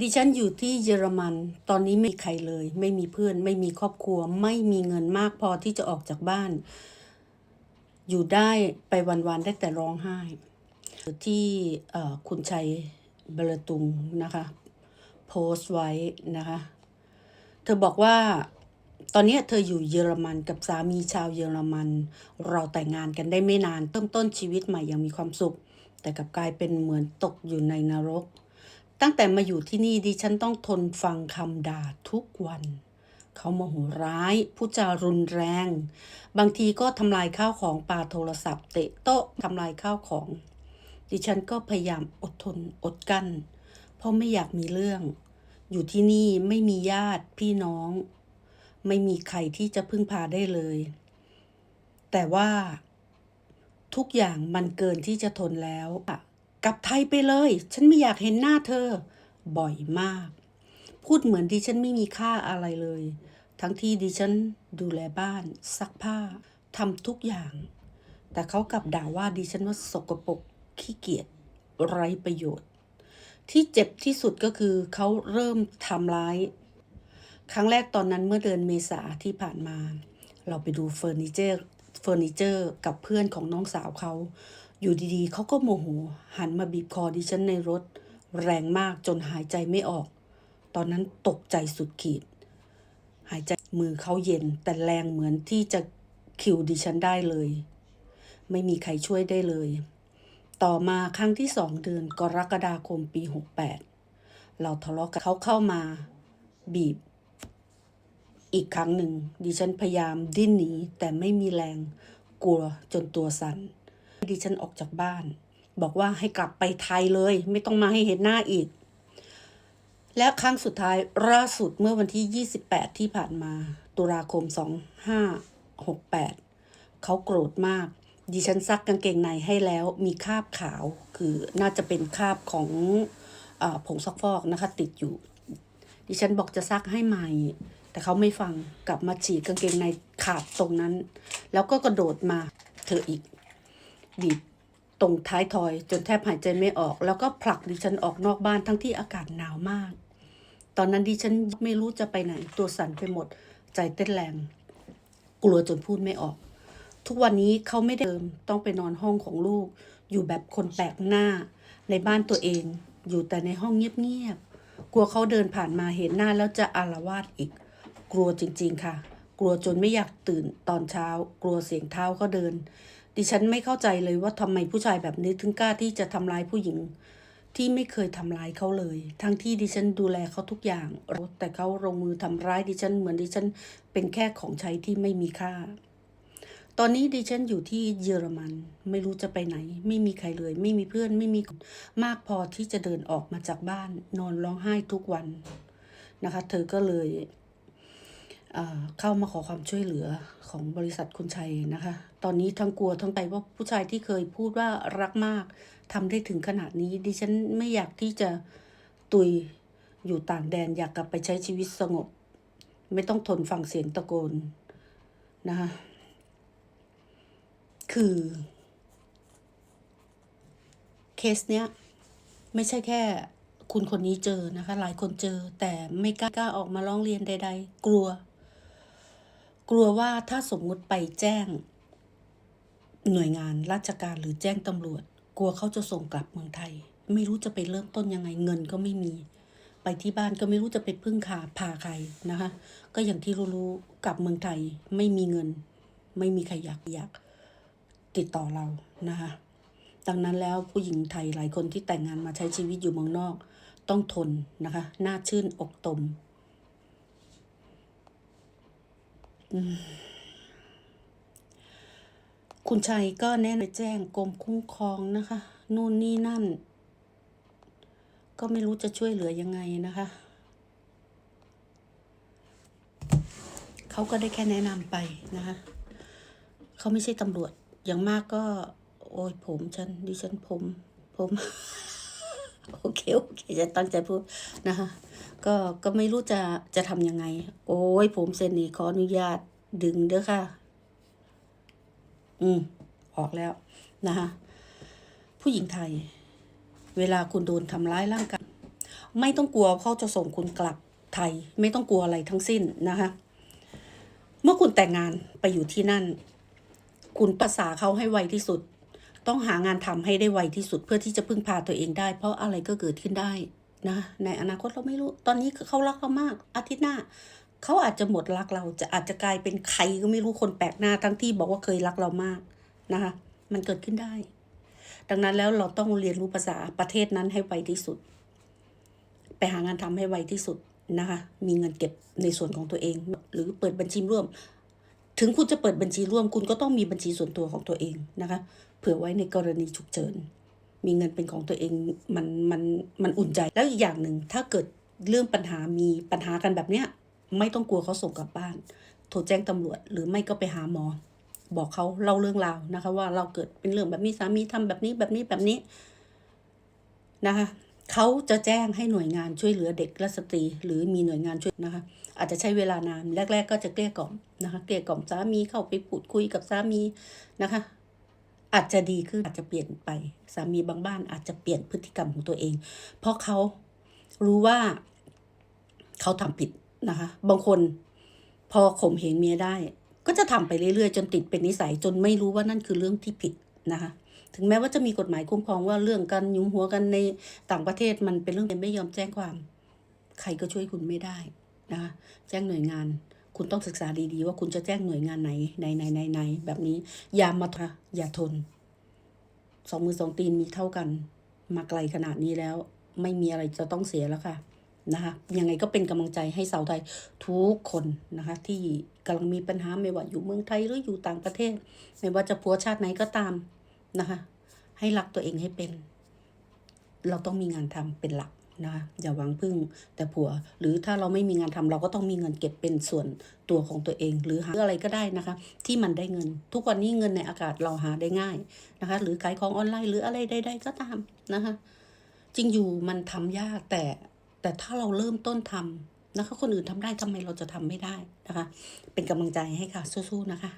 ดิฉันอยู่ที่เยอรมัน ตอนนี้ไม่มีใครเลย ไม่มีเพื่อน ไม่มีครอบครัว ไม่มีเงินมากพอที่จะออกจากบ้าน อยู่ได้ไปวันๆได้แต่ร้องไห้ ที่เอ่คุณชัยเบลตุงนะคะ โพสต์ไว้นะคะ เธอบอกว่าตอนนี้เธออยู่เยอรมันกับสามีชาวเยอรมัน เราแต่งงานกันได้ไม่นานเริ่มต้นชีวิตใหม่อย่างมีความสุข แต่กลับกลายเป็นเหมือนตกอยู่ในนรก ตั้งแต่มาอยู่ที่นี่ดิฉันต้องทนฟังคำด่าทุกวัน เขาโมโหร้ายพูดจารุนแรง บางทีก็ทำลายข้าวของปาโทรศัพท์เตะโต๊ะทำลายข้าวของ ดิฉันก็พยายามอดทนอดกั้น เพราะไม่อยากมีเรื่อง อยู่ที่นี่ไม่มีญาติพี่น้อง ไม่มีใครที่จะพึ่งพาได้เลย แต่ว่า ทุกอย่างมันเกินที่จะทนแล้วอะ กลับไทยไปเลย ฉันไม่อยากเห็นหน้าเธอ บ่อยมาก พูดเหมือนดิฉันไม่มีค่าอะไรเลย ทั้งที่ดิฉันดูแลบ้าน ซักผ้าทำทุกอย่าง แต่เขากลับด่าว่าดิฉันว่าสกปรกขี้เกียจไร้ประโยชน์ ที่เจ็บที่สุดก็คือเขาเริ่มทำร้าย ครั้งแรกตอนนั้นเมื่อเดือนเมษาที่ผ่านมา เราไปดูเฟอร์นิเจอร์เฟอร์นิเจอร์กับเพื่อนของน้องสาวเขา อยู่ดีๆ เขาก็โมโห หันมาบีบคอดิฉันในรถ แรงมากจนหายใจไม่ออก ตอนนั้นตกใจสุดขีด หายใจมือเขาเย็น แต่แรงเหมือนที่จะคิวดิฉันได้เลย ไม่มีใครช่วยได้เลย ต่อมาครั้งที่สองเดือนกรกฎาคมปี 68 เราทะเลาะกันเขาเข้ามา บีบ อีกครั้งหนึ่งดิฉันพยายามดิ้นหนีแต่ไม่มีแรง กลัวจนตัวสัน่น ดิฉันออกจากบ้าน บอกว่าให้กลับไปไทยเลย ไม่ต้องมาให้เห็นหน้าอีก และครั้งสุดท้ายล่าสุดเมื่อวันที่ 28 ที่ผ่านมา ตุลาคม 2568 เขาโกรธมาก ดิฉันซักกางเกงในให้แล้วมีคราบขาวคือน่าจะเป็นคราบของอผงซักฟอกนะคะ ติดอยู่ ดิฉันบอกจะซักให้ใหม่แต่เขาไม่ฟังกลับมาฉีกกางเกงในขาดตรงนั้น แล้วก็กระโดดมาเธออีก บีบตรงท้ายทอยจนแทบหายใจไม่ออก แล้วก็ผลักดิฉันออกนอกบ้านทั้งที่อากาศหนาวมาก ตอนนั้นดิฉันไม่รู้จะไปไหน ตัวสั่นไปหมด ใจเต้นแรง กลัวจนพูดไม่ออก ทุกวันนี้เขาไม่ได้เดิมต้องไปนอนห้องของลูก อยู่แบบคนแปลกหน้า ในบ้านตัวเอง อยู่แต่ในห้องเงียบๆกลัวเขาเดินผ่านมาเห็นหน้าแล้วจะอารวาสอีก กลัวจริง ๆ ค่ะ กลัวจนไม่อยากตื่นตอนเช้า กลัวเสียงเท้าเขาเดิน ดิฉันไม่เข้าใจเลยว่าทำไมผู้ชายแบบนี้ถึงกล้าที่จะทำร้ายผู้หญิง ที่ไม่เคยทำร้ายเขาเลย ทั้งที่ดิฉันดูแลเขาทุกอย่าง แต่เขาลงมือทำร้ายดิฉันเหมือนดิฉันเป็นแค่ของใช้ที่ไม่มีค่า ตอนนี้ดิฉันอยู่ที่เยอรมัน ไม่รู้จะไปไหน ไม่มีใครเลย ไม่มีเพื่อนไม่มีมากพอที่จะเดินออกมาจากบ้าน นอนร้องไห้ทุกวันนะคะ เธอก็เลย เข้ามาขอความช่วยเหลือของบริษัทคุณชัยนะคะ ตอนนี้ทั้งกลัวทั้งใจว่าผู้ชายที่เคยพูดว่ารักมากทำได้ถึงขนาดนี้ ดิฉันไม่อยากที่จะตุยอยู่ต่างแดนอยากกลับไปใช้ชีวิตสงบ ไม่ต้องทนฟังเสียงตะโกนนะคะคือ เคสเนี้ย ไม่ใช่แค่คุณคนนี้เจอนะคะ หลายคนเจอแต่ไม่กล้าออกมาร้องเรียนใด ๆ กลัว กลัวว่าถ้าสมมุติไปแจ้ง หน่วยงานราชการหรือแจ้งตำรวจ กลัวเขาจะส่งกลับเมืองไทย ไม่รู้จะไปเริ่มต้นยังไงเงินก็ไม่มี ไปที่บ้านก็ไม่รู้จะไปพึ่งขาพาใครนะคะ ก็อย่างที่รู้ๆกลับเมืองไทยไม่มีเงิน ไม่มีใครอยากอยากติดต่อเรานะคะดังนั้นแล้วผู้หญิงไทยหลายคนที่แต่งงานมาใช้ชีวิตอยู่เมืองนอก ต้องทนนะคะหน้าชื่นอกตมอืม คุณชัยก็แนะนำแจ้งกรมคุ้มครองนะคะ นู่นนี่นั่น ก็ไม่รู้จะช่วยเหลือยังไงนะคะเขาก็ได้แค่แนะนำไปนะคะเขาไม่ใช่ตำรวจอย่างมากก็ โอ้ยผมฉันดิฉันผมผม โอเคโอเคจะตั้งใจพูดนะคะ ก็ก็ไม่รู้จะจะทำยังไง โอ้ยผมเซ็นนี่ขออนุญาตดึงเด้อค่ะ อืม ออกแล้วนะคะผู้หญิงไทย เวลาคุณโดนทำร้ายร่างกายไม่ต้องกลัวเขาจะส่งคุณกลับไทย ไม่ต้องกลัวอะไรทั้งสิ้นนะคะเมื่อคุณแต่งงานไปอยู่ที่นั่น คุณภาษาเขาให้ไวที่สุด ต้องหางานทำให้ได้ไวที่สุดเพื่อที่จะพึ่งพาตัวเองได้ เพราะอะไรก็เกิดขึ้นได้นะในอนาคตเราไม่รู้ ตอนนี้เขารักเรามาก อาทิตย์หน้าเขาอาจจะหมดรักเราจะอาจจะกลายเป็นใครก็ไม่รู้คนแปลกหน้าทั้งที่บอกว่าเคยรักเรามากนะคะ มันเกิดขึ้นได้ ดังนั้นแล้วเราต้องเรียนรู้ภาษาประเทศนั้นให้ไวที่สุด ไปหางานทำให้ไวที่สุดนะคะ มีเงินเก็บในส่วนของตัวเอง หรือเปิดบัญชีร่วม ถึงคุณจะเปิดบัญชีร่วมคุณก็ต้องมีบัญชีส่วนตัวของตัวเองนะคะ เผื่อไว้ในกรณีฉุกเฉิน มีเงินเป็นของตัวเองมันมันมันอุ่นใจ แล้วอีกอย่างหนึ่งถ้าเกิดเรื่องปัญหามีปัญหากันแบบเนี้ยไม่ต้องกลัวเขาส่งกลับบ้าน โทรแจ้งตำรวจหรือไม่ก็ไปหาหมอ บอกเขาเล่าเรื่องราวนะคะ ว่าเราเกิดเป็นเรื่องแบบนี้สามีทำแบบนี้แบบนี้แบบนี้นะคะ เขาจะแจ้งให้หน่วยงานช่วยเหลือเด็กและสตรี หรือมีหน่วยงานช่วยนะคะ อาจจะใช้เวลานานแรก ๆ ก็จะเกลี้ยกล่อมนะคะเกลี้ยกล่อมสามีเข้าไปพูดคุยกับสามีนะคะ อาจจะดีขึ้นอาจจะเปลี่ยนไปสามีบางบ้านอาจจะเปลี่ยนพฤติกรรมของตัวเอง เพราะเขารู้ว่าเขาทำผิดนะคะ บางคนพอข่มเหงเมียได้ ก็จะทำไปเรื่อยๆ จนติดเป็นนิสัยจนไม่รู้ว่านั่นคือเรื่องที่ผิดนะคะ ถึงแม้ว่าจะมีกฎหมายคุ้มครองว่าเรื่องการยุมหัวกันในต่างประเทศมันเป็นเรื่องไม่ยอมแจ้งความ ใครก็ช่วยคุณไม่ได้นะคะแจ้งหน่วยงาน คุณต้องศึกษาดีๆ ว่าคุณจะแจ้งหน่วยงานไหนไหนไหนไหนไหนแบบนี้อย่ามาทะอย่าทนสองมือสองตีนมีเท่ากัน มาไกลขนาดนี้แล้ว ไม่มีอะไรจะต้องเสียแล้วค่ะนะคะยังไงก็เป็นกำลังใจให้สาวไทยทุกคนนะคะ ที่กำลังมีปัญหาไม่ว่าอยู่เมืองไทยหรืออยู่ต่างประเทศ ไม่ว่าจะผัวชาติไหนก็ตาม นะคะ ให้รักตัวเองให้เป็น เราต้องมีงานทำเป็นหลักนะคะอย่าหวังพึ่งแต่ผัว หรือถ้าเราไม่มีงานทำเราก็ต้องมีเงินเก็บเป็นส่วนตัวของตัวเอง หรือหาอะไรก็ได้นะคะ ที่มันได้เงิน ทุกวันนี้เงินในอากาศเราหาได้ง่ายนะคะ หรือขายของออนไลน์หรืออะไรใดๆก็ตามนะคะ จริงอยู่มันทำยากแต่แต่ถ้าเราเริ่มต้นทำนะคะ คนอื่นทำได้ทำไมเราจะทำไม่ได้นะคะ เป็นกำลังใจให้ค่ะสู้ๆนะคะ